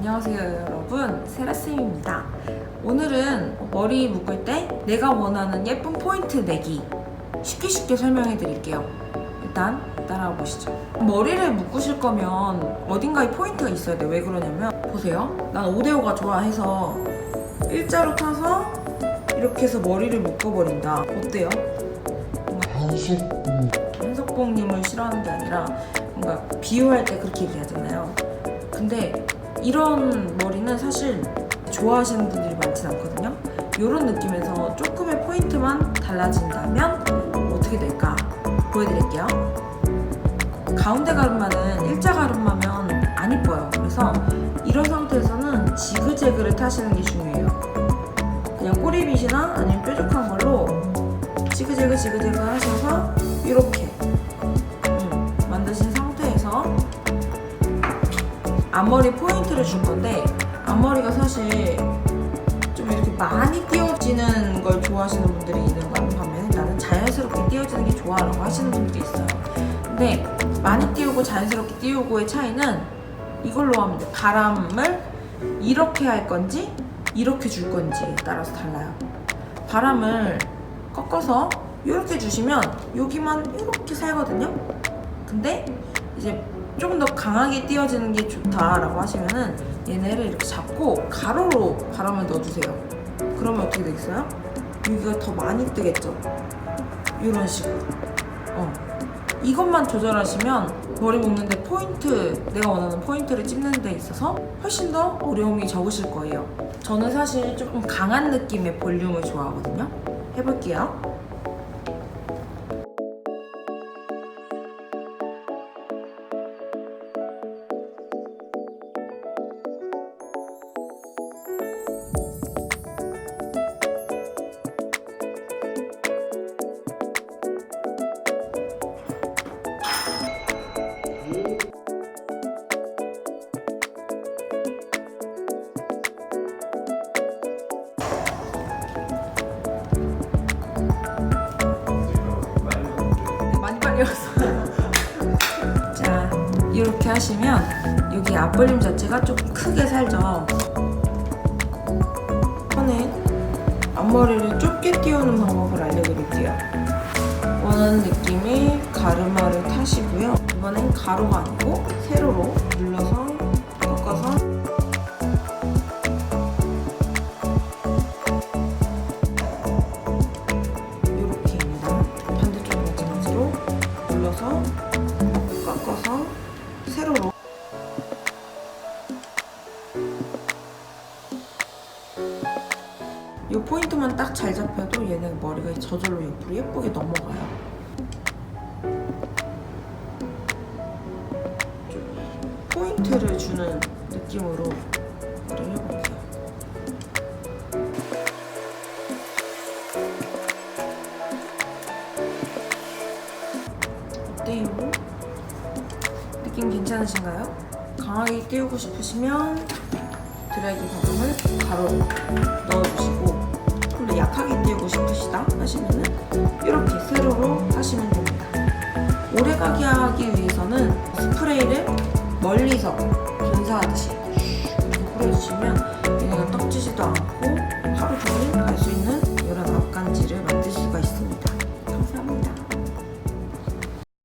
안녕하세요 여러분. 세라쌤입니다. 오늘은 머리 묶을 때 내가 원하는 예쁜 포인트 내기 쉽게 쉽게 설명해 드릴게요. 일단 따라와 보시죠. 머리를 묶으실 거면 어딘가에 포인트가 있어야 돼요. 왜 그러냐면 보세요. 난 오데오가 좋아해서 일자로 타서 이렇게 해서 머리를 묶어버린다. 어때요? 한석봉님을 싫어하는 게 아니라 뭔가 비유할 때 그렇게 얘기하잖아요. 근데 이런 머리는 사실 좋아하시는 분들이 많진 않거든요. 이런 느낌에서 조금의 포인트만 달라진다면 어떻게 될까 보여드릴게요. 가운데 가르마는 일자 가르마면 안 이뻐요. 그래서 이런 상태에서는 지그재그를 타시는 게 중요해요. 그냥 꼬리빗이나 아니면 뾰족한 걸로 지그재그 지그재그 하셔서 이렇게 앞머리 포인트를 줄 건데 앞머리가 사실 좀 이렇게 많이 띄워지는 걸 좋아하시는 분들이 있는 반면에 나는 자연스럽게 띄워지는 게 좋아라고 하시는 분들이 있어요. 근데 많이 띄우고 자연스럽게 띄우고의 차이는 이걸로 하면 돼요. 바람을 이렇게 할 건지 이렇게 줄 건지에 따라서 달라요. 바람을 꺾어서 이렇게 주시면 여기만 이렇게 살거든요. 근데 이제 좀더 강하게 띄워지는 게 좋다라고 하시면은 얘네를 이렇게 잡고 가로로 바람을 넣어주세요. 그러면 어떻게 되겠어요? 여기가 더 많이 뜨겠죠? 이런 식으로. 어. 이것만 조절하시면 머리 묶는데 포인트, 내가 원하는 포인트를 찝는 데 있어서 훨씬 더 어려움이 적으실 거예요. 저는 사실 조금 강한 느낌의 볼륨을 좋아하거든요. 해볼게요. 왔어요. 자, 이렇게 하시면 여기 앞볼륨 자체가 조금 크게 살죠. 이번엔 앞머리를 좁게 띄우는 방법을 알려드릴게요. 원하는 느낌의 가르마를 타시고요. 이번엔 가로가 아니고 세로로 눌러서 세로로 이 포인트만 딱 잘 잡혀도 얘는 머리가 저절로 옆으로 예쁘게 넘어가요. 좀 포인트를 주는 느낌으로 느낌 괜찮으신가요? 강하게 띄우고 싶으시면 드라이기 바람을 바로 넣어주시고 근데 약하게 띄우고 싶으시다 하시면은 이렇게 세로로 하시면 됩니다. 오래가게 하기 위해서는 스프레이를 멀리서 분사하듯이 뿌려주시면 얘네가 떡지지도 않고